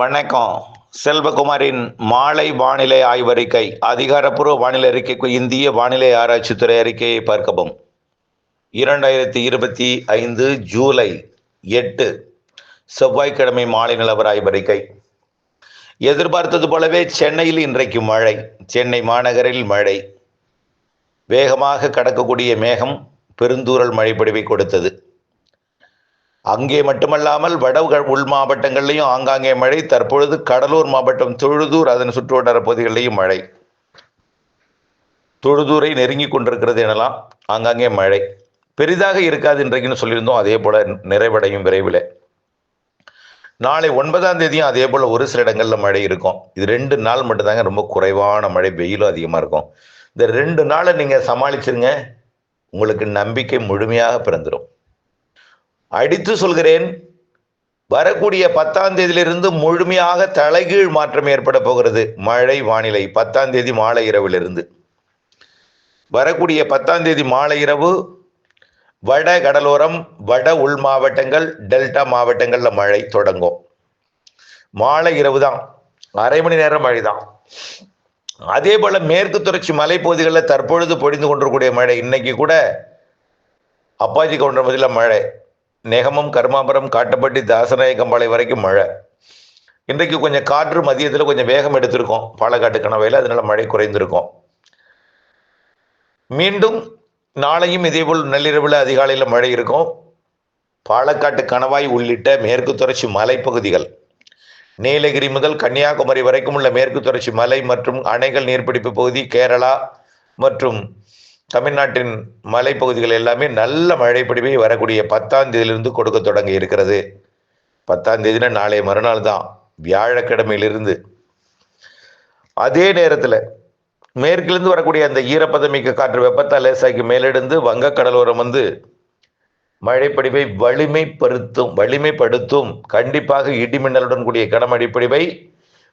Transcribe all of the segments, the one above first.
வணக்கம். செல்வகுமாரின் மாலை வானிலை ஆய்வறிக்கை அதிகாரப்பூர்வ வானிலை அறிக்கைக்கு இந்திய வானிலை ஆராய்ச்சித்துறை அறிக்கையை பார்க்கவும். இரண்டாயிரத்தி இருபத்தி ஐந்து ஜூலை எட்டு செவ்வாய்க்கிழமை மாலை நிலவர ஆய்வறிக்கை. எதிர்பார்த்தது போலவே சென்னையில் இன்றைக்கு மழை சென்னை மாநகரில் மழை. வேகமாக கடக்கக்கூடிய மேகம் பெருந்தூரல் மழை கொடுத்தது. அங்கே மட்டுமல்லாமல் வட உள் மாவட்டங்கள்லையும் ஆங்காங்கே மழை தற்பொழுது கடலூர் மாவட்டம் தொழுதூர் அதன் சுற்றுவட்டார பகுதிகளிலையும் மழை. தொழுதூரை நெருங்கி கொண்டிருக்கிறது எனலாம். ஆங்காங்கே மழை. பெரிதாக இருக்காது இன்றைக்குன்னு சொல்லியிருந்தோம். அதே போல நிறைவடையும் விரைவில். நாளை ஒன்பதாம் தேதியும் அதே போல் ஒரு சில இடங்களில் மழை இருக்கும். இது ரெண்டு நாள் மட்டும்தாங்க ரொம்ப குறைவான மழை வெயிலும் அதிகமாக இருக்கும். இந்த ரெண்டு நாளை நீங்கள் சமாளிச்சிருங்க. உங்களுக்கு நம்பிக்கை முழுமையாக பிறந்துடும் அடித்து சொல்கிறேன் வரக்கூடிய பத்தாம் தேதியிலிருந்து முழுமையாக தலைகீழ் மாற்றம் ஏற்பட போகிறது. மழை வானிலை பத்தாம் தேதி மாலை இரவிலிருந்து. வரக்கூடிய பத்தாம் தேதி மாலை இரவு வட கடலோரம் வட உள் மாவட்டங்கள் டெல்டா மாவட்டங்களில் மழை தொடங்கும். மாலை இரவு தான் அரை மணி நேரம் மழை தான் அதே போல மேற்கு தொடர்ச்சி மலைப்பகுதிகளில் தற்பொழுது பொழிந்து கொண்டிருக்கூடிய மழை இன்னைக்கு கூட அப்பாஜி கவுண்டர் பதில மழை. நெகமம் கர்மாபுரம் காட்டப்பட்டி தாசநாயக்கம்பாளை வரைக்கும் மழை. இன்றைக்கு கொஞ்சம் காற்று மதியத்தில் கொஞ்சம் வேகம் எடுத்திருக்கோம். பாலக்காட்டு கணவையில் அதனால மழை குறைந்திருக்கும். மீண்டும் நாளையும் இதேபோல் நள்ளிரவில் அதிகாலையில் மழை இருக்கும். பாலக்காட்டு கணவாய் உள்ளிட்ட மேற்கு தொடர்ச்சி மலைப்பகுதிகள். நீலகிரி முதல் கன்னியாகுமரி வரைக்கும் உள்ள மேற்கு தொடர்ச்சி மலை மற்றும் அணைகள் நீர்பிடிப்பு பகுதி கேரளா மற்றும் தமிழ்நாட்டின் மலைப்பகுதிகள் எல்லாமே நல்ல மழை பொழிவை வரக்கூடிய பத்தாம் தேதியிலிருந்து கொடுக்க தொடங்கி இருக்கிறது. பத்தாம் தேதினா நாளைய மறுநாள் தான் வியாழக்கிழமையிலிருந்து. அதே நேரத்தில் மேற்கிலிருந்து வரக்கூடிய அந்த ஈரப்பதமிக்க காற்று வெப்பத்தால் லேசாக்கி மேலெடுந்து வங்கக்கடலோரம் வந்து மழைப்படிவை வலிமைப்படுத்தும் வலிமைப்படுத்தும். கண்டிப்பாக இடிமின்னலுடன் கூடிய கனமழை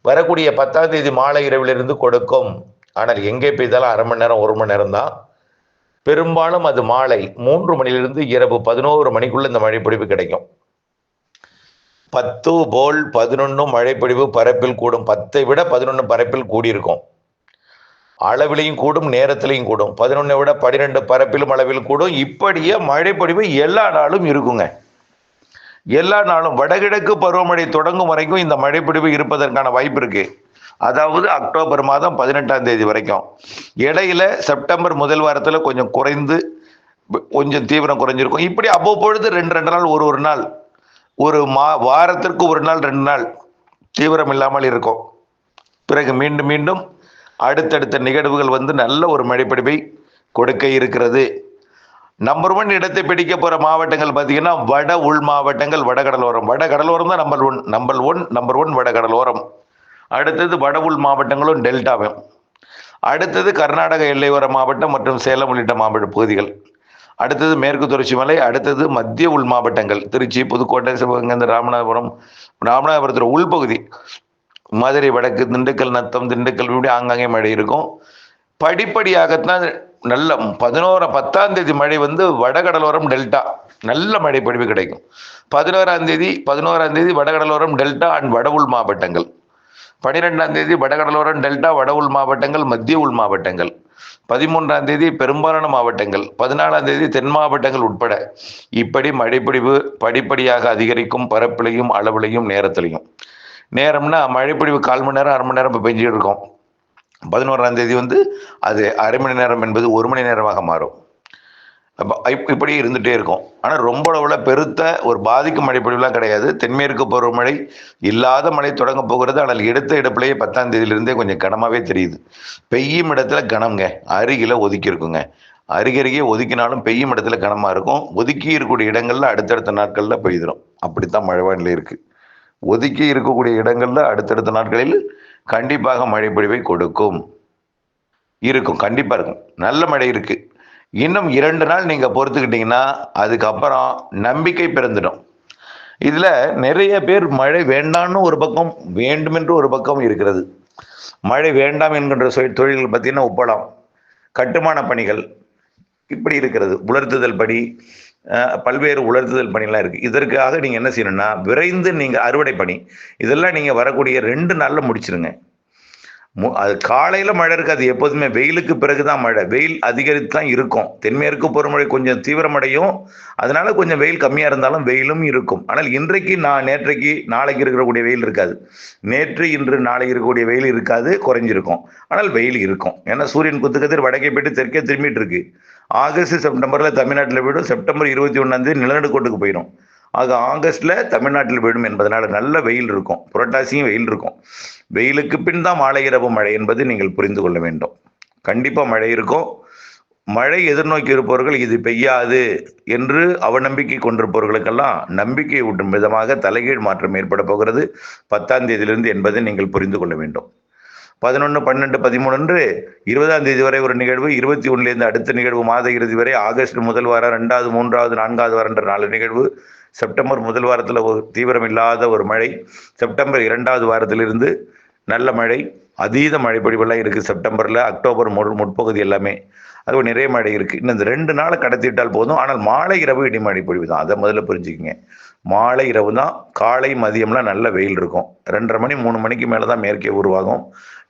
வரக்கூடிய பத்தாம் தேதி மாலை இரவிலிருந்து கொடுக்கும். ஆனால் எங்கே பெய்தாலும் அரை மணி நேரம் ஒரு மணி நேரம் தான் பெரும்பாலும் அது மாலை மூன்று மணிலிருந்து இரவு பதினோரு மணிக்குள்ள இந்த மழைப்பொழிவு கிடைக்கும். பத்து போல் பதினொன்றும் மழைப்பொழிவு பரப்பில் கூடும். பத்தை விட பதினொன்று பரப்பில் கூடியிருக்கும். அளவிலையும் கூடும் நேரத்திலையும் கூடும். பதினொன்னை விட பன்னிரெண்டு பரப்பிலும் அளவில் கூடும். இப்படியே மழைப்பொழிவு எல்லா நாளும் இருக்குங்க. எல்லா நாளும் வடகிழக்கு பருவமழை தொடங்கும் வரைக்கும் இந்த மழைப்பிடிவு இருப்பதற்கான வாய்ப்பு இருக்குது அதாவது அக்டோபர் மாதம் பதினெட்டாம் தேதி வரைக்கும். இடையில செப்டம்பர் முதல் வாரத்தில் கொஞ்சம் குறைந்து கொஞ்சம் தீவிரம் குறைஞ்சிருக்கும். இப்படி அவ்வப்பொழுது ரெண்டு ரெண்டு நாள் ஒரு ஒரு நாள் ஒரு மா வாரத்திற்கு ஒரு நாள் ரெண்டு நாள் தீவிரம் இல்லாமல் இருக்கும். பிறகு மீண்டும் மீண்டும் அடுத்தடுத்த நிகழ்வுகள் வந்து நல்ல ஒரு மழைப்பிடிப்பை கொடுக்க இருக்கிறது. நம்பர் ஒன் இடத்தை பிடிக்க போகிற மாவட்டங்கள் பார்த்தீங்கன்னா வட உள் மாவட்டங்கள் வடகடலோரம். வட கடலோரம் தான் number one number one number one வடகடலோரம். அடுத்தது வட உள் மாவட்டங்களும் டெல்டாவும் அடுத்தது கர்நாடக எல்லையோர மாவட்டம் மற்றும் சேலம் உள்ளிட்ட மாவட்ட பகுதிகள். அடுத்தது மேற்கு தொடர்ச்சி மலை அடுத்தது மத்திய உள் மாவட்டங்கள். திருச்சி புதுக்கோட்டை சிவகங்கை ராமநாதபுரம் ராமநாதபுரத்தில் உள்பகுதி. மதுரை வடக்கு திண்டுக்கல் நத்தம் திண்டுக்கல் இப்படி ஆங்காங்கே மழை இருக்கும். படிப்படியாகத்தான் நல்ல பதினோரா பத்தாம் தேதி மழை வந்து வடகடலோரம் டெல்டா. நல்ல மழை பொழிவு கிடைக்கும். பதினோராம் தேதி பதினோராம் தேதி வடகடலோரம் டெல்டா அண்ட் வட உள் மாவட்டங்கள். பனிரெண்டாம் தேதி வடகடலோரம் டெல்டா வட உள் மாவட்டங்கள் மத்திய உள் மாவட்டங்கள். பதிமூன்றாம் தேதி பெரும்பாலான மாவட்டங்கள். பதினாலாம் தேதி தென் மாவட்டங்கள் உட்பட. இப்படி மழைப்பிடிவு படிப்படியாக அதிகரிக்கும் பரப்பிலையும் அளவிலையும் நேரத்திலையும். நேரம்னா மழைப்பிடிவு கால் மணி நேரம் அரை மணி நேரம் இப்போ பெஞ்சிட்டு இருக்கோம். பதினோராம் தேதி வந்து அது அரை மணி நேரம் என்பது ஒரு மணி நேரமாக மாறும். இப்படி இருந்துகிட்டே இருக்கும். ஆனால் ரொம்ப அளவில் பெருத்த ஒரு பாதிக்கும் மழைப்பொழிவுலாம் கிடையாது. தென்மேற்கு பருவமழை இல்லாத மழை தொடங்க போகிறது. ஆனால் எடுத்த இடப்புலையே பத்தாம் தேதியிலிருந்தே கொஞ்சம் கனமாகவே தெரியுது. பெய்யும் இடத்துல கனம்ங்க. அருகில் ஒதுக்கி இருக்குங்க. அருகருகே ஒதுக்கினாலும் பெய்யும் இடத்துல கனமாக இருக்கும். ஒதுக்கி இருக்கக்கூடிய இடங்கள்ல அடுத்தடுத்த நாட்களில் பெய்திடும் அப்படித்தான் மழை வானிலை இருக்குது ஒதுக்கி இருக்கக்கூடிய இடங்கள்ல அடுத்தடுத்த நாட்களில் கண்டிப்பாக மழைப்பொழிவை கொடுக்கும். இருக்கும். கண்டிப்பாக இருக்கும். நல்ல மழை இருக்குது இன்னும் இரண்டு நாள் நீங்கள் பொறுத்துக்கிட்டீங்கன்னா அதுக்கப்புறம் நம்பிக்கை பிறந்துடும். இதில் நிறைய பேர் மழை வேண்டாம்னு ஒரு பக்கம் வேண்டுமென்று ஒரு பக்கம் இருக்கிறது. மழை வேண்டாம் என்கின்ற தொழில்கள் பார்த்தீங்கன்னா ஒப்பளம் கட்டுமான பணிகள் இப்படி இருக்கிறது. உலர்த்துதல் படி பல்வேறு உலர்த்துதல் பணிலாம் இருக்குது இதற்காக நீங்கள் என்ன செய்யணும்னா விரைந்து நீங்கள் அறுவடை பணி இதெல்லாம் நீங்கள் வரக்கூடிய ரெண்டு நாளில் முடிச்சிருங்க. அது காலையில் மழை இருக்காது எப்போதுமே. வெயிலுக்கு பிறகு தான் மழை. வெயில் அதிகரித்து தான் இருக்கும். தென்மேற்கு பருவமழை கொஞ்சம் தீவிரமடையும். அதனால கொஞ்சம் வெயில் கம்மியாக இருந்தாலும் வெயிலும் இருக்கும். ஆனால் இன்றைக்கு நான் நேற்றைக்கு நாளைக்கு இருக்கக்கூடிய வெயில் இருக்காது. நேற்று இன்று நாளைக்கு இருக்கக்கூடிய வெயில் இருக்காது குறைஞ்சிருக்கும். ஆனால் வெயில் இருக்கும். ஏன்னா சூரியன் குத்துக்கதிர் வடக்கே போயிட்டு தெற்கே திரும்பிட்டு இருக்கு. ஆகஸ்ட் செப்டம்பரில் தமிழ்நாட்டில் போயிடும் செப்டம்பர் இருபத்தி ஒன்றாந்தேதி நிலநடுக்கோட்டுக்கு போயிடும் ஆக ஆகஸ்ட்ல தமிழ்நாட்டில் விடும் என்பதனால நல்ல வெயில் இருக்கும். புரட்டாசியும் வெயில் இருக்கும். வெயிலுக்கு பின் தான் மாலை இரவு மழை என்பது நீங்கள் புரிந்து கொள்ள வேண்டும். கண்டிப்பாக மழை இருக்கும். மழை எதிர்நோக்கி இருப்பவர்கள் இது பெய்யாது என்று அவநம்பிக்கை கொண்டிருப்பவர்களுக்கெல்லாம் நம்பிக்கை ஊட்டும் விதமாக தலைகீழ் மாற்றம் ஏற்பட போகிறது. பத்தாம் தேதியிலிருந்து என்பதை நீங்கள் புரிந்து கொள்ள வேண்டும். பதினொன்று பன்னெண்டு பதிமூணு இருபதாம் தேதி வரை ஒரு நிகழ்வு இருபத்தி ஒன்றுலேருந்து அடுத்த நிகழ்வு மாத இறுதி வரை ஆகஸ்ட் முதல் வாரம் ரெண்டாவது மூன்றாவது நான்காவது வாரன்ற நாலு நிகழ்வு செப்டம்பர் முதல் வாரத்தில் ஒரு தீவிரம் இல்லாத ஒரு மழை. செப்டம்பர் இரண்டாவது வாரத்திலிருந்து நல்ல மழை. அதீத மழை பொழிவெல்லாம் இருக்குது செப்டம்பரில். அக்டோபர் மு முற்பகுதி எல்லாமே. அது நிறைய மழை இருக்குது இன்னும் இந்த ரெண்டு நாளை கடத்திட்டால் போதும். ஆனால் மாலை இரவு இடிமழை பொழிவு தான் அதை முதல்ல புரிஞ்சுக்கிங்க. மாலை இரவு தான் காலை மதியம்லாம் நல்ல வெயில் இருக்கும். ரெண்டரை மணி மூணு மணிக்கு மேலே தான் மேற்கே உருவாகும்.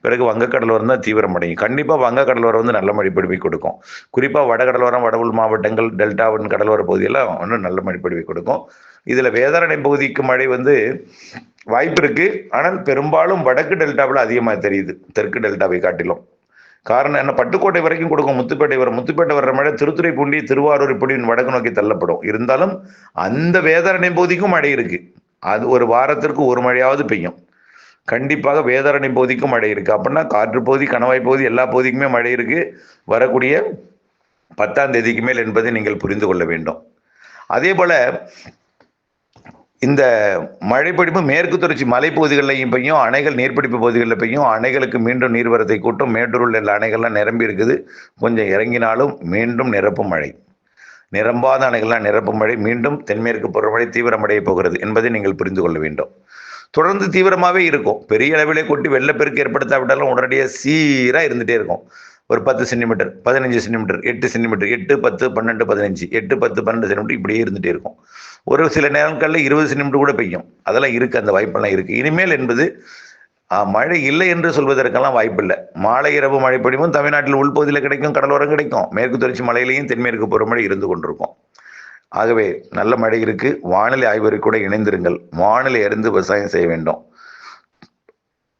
பிறகு வங்கக்கடலோரம் தான் தீவிரமடையும் கண்டிப்பாக வங்கக்கடலோரம் வந்து நல்ல மழை பொழிவை கொடுக்கும். குறிப்பாக வடகடலோரம் வடவுள் மாவட்டங்கள் டெல்டாவின் கடலோர பகுதியெல்லாம் இன்னும் நல்ல மழை பொழிவை கொடுக்கும். இதில் வேதாரணை பகுதிக்கு மழை வந்து வாய்ப்பு இருக்குது ஆனால் பெரும்பாலும் வடக்கு டெல்டாவில் அதிகமாக தெரியுது. தெற்கு டெல்டாவை காட்டிலும். காரணம் என்ன? பட்டுக்கோட்டை வரைக்கும் கொடுக்கும் முத்துப்பேட்டை வர முத்துப்பேட்டை வர்ற மழை திருத்துறைப்பூண்டி திருவாரூர் இப்படி வடக்கு நோக்கி தள்ளப்படும். இருந்தாலும் அந்த வேதாரணை பகுதிக்கும் மழை இருக்கு. அது ஒரு வாரத்திற்கு ஒரு மழையாவது பெய்யும். கண்டிப்பாக வேதாரணை பகுதிக்கும் மழை இருக்கு. அப்படின்னா காற்று பகுதி கணவாய் பகுதி எல்லா பகுதிக்குமே மழை இருக்கு. வரக்கூடிய பத்தாம் தேதிக்கு மேல் என்பதை நீங்கள் புரிந்து கொள்ள வேண்டும். அதே போல இந்த மழைப்பிடிப்பு மேற்கு தொடர்ச்சி மலைப்பகுதிகளிலையும் பெய்யும் அணைகள் நீர்பிடிப்பு பகுதிகளில் பெய்யும் அணைகளுக்கு மீண்டும் நீர்வரத்தை கூட்டும் மேட்டூரில் உள்ள அணைகள்லாம் நிரம்பி இருக்குது. கொஞ்சம் இறங்கினாலும் மீண்டும் நிரப்பும் மழை. நிரம்பாத அணைகள்லாம் நிரப்பும் மழை. மீண்டும் தென்மேற்கு பருவமழை தீவிரமடைய போகிறது என்பதை நீங்கள் புரிந்து கொள்ள வேண்டும். தொடர்ந்து தீவிரமாகவே இருக்கும். பெரிய அளவிலே கொட்டி வெள்ளப்பெருக்கு ஏற்படுத்தாவிட்டாலும் உடனடியாக சீராக இருந்துகிட்டே இருக்கும். ஒரு பத்து சென்டிமீட்டர் பதினஞ்சு சென்டிமீட்டர் எட்டு சென்டிமீட்டர் எட்டு பத்து பன்னெண்டு பதினஞ்சு எட்டு பத்து பன்னெண்டு சென்டிமீட்டர் இப்படியே இருந்துகிட்டே இருக்கும். ஒரு சில நேரங்களில் இருபது சென்டிமீட்டர் கூட பெய்யும். அதெல்லாம் இருக்குது அந்த வாய்ப்பெல்லாம் இருக்குது இனிமேல் என்பது மழை இல்லை என்று சொல்வதற்கெல்லாம் வாய்ப்பில்லை. மாலை இரவு மழை பொழிவும் தமிழ்நாட்டில் உள்பகுதியில் கிடைக்கும் கடலோரம் கிடைக்கும். மேற்கு தொடர்ச்சி மலையிலையும் தென்மேற்கு பருவமழை இருந்து கொண்டிருக்கும். ஆகவே நல்ல மழை இருக்குது வானிலை ஆய்வறிக்கூட கூட இணைந்திருங்கள். வானிலை அறிந்து விவசாயம் செய்ய வேண்டும்.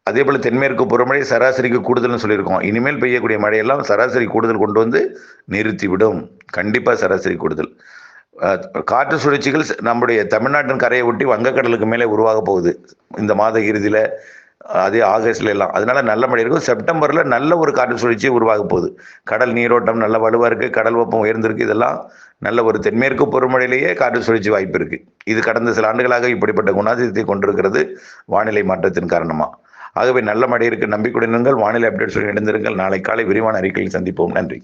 அதே போல் தென்மேற்கு புறமழை சராசரிக்கு கூடுதல்னு சொல்லியிருக்கோம். இனிமேல் பெய்யக்கூடிய மழையெல்லாம் சராசரி கூடுதல் கொண்டு வந்து நிறுத்திவிடும். கண்டிப்பாக சராசரி கூடுதல். காற்று சுழற்சிகள் நம்முடைய தமிழ்நாட்டின் கரையை ஒட்டி வங்கக்கடலுக்கு மேலே உருவாக போகுது. இந்த மாத இறுதியில் அதே ஆகஸ்ட்ல எல்லாம். அதனால நல்ல மழை இருக்கும். செப்டம்பர்ல நல்ல ஒரு காற்று சுழற்சி உருவாக போகுது. கடல் நீரோட்டம் நல்ல வலுவா இருக்கு. கடல் வெப்பம் உயர்ந்திருக்கு. இதெல்லாம் நல்ல ஒரு தென்மேற்கு பருவமழையிலேயே காற்று சுழற்சி வாய்ப்பு இருக்கு. இது கடந்த சில ஆண்டுகளாக இப்படிப்பட்ட குணாதிசயத்தை கொண்டிருக்கிறது வானிலை மாற்றத்தின் காரணமாக ஆகவே நல்ல மழை இருக்கு நம்பிக்கையுடன் வானிலை அப்டேட்ஸ் இணைந்திருங்கள் நாளை காலை விரிவான அறிக்கையில் சந்திப்போம். நன்றி.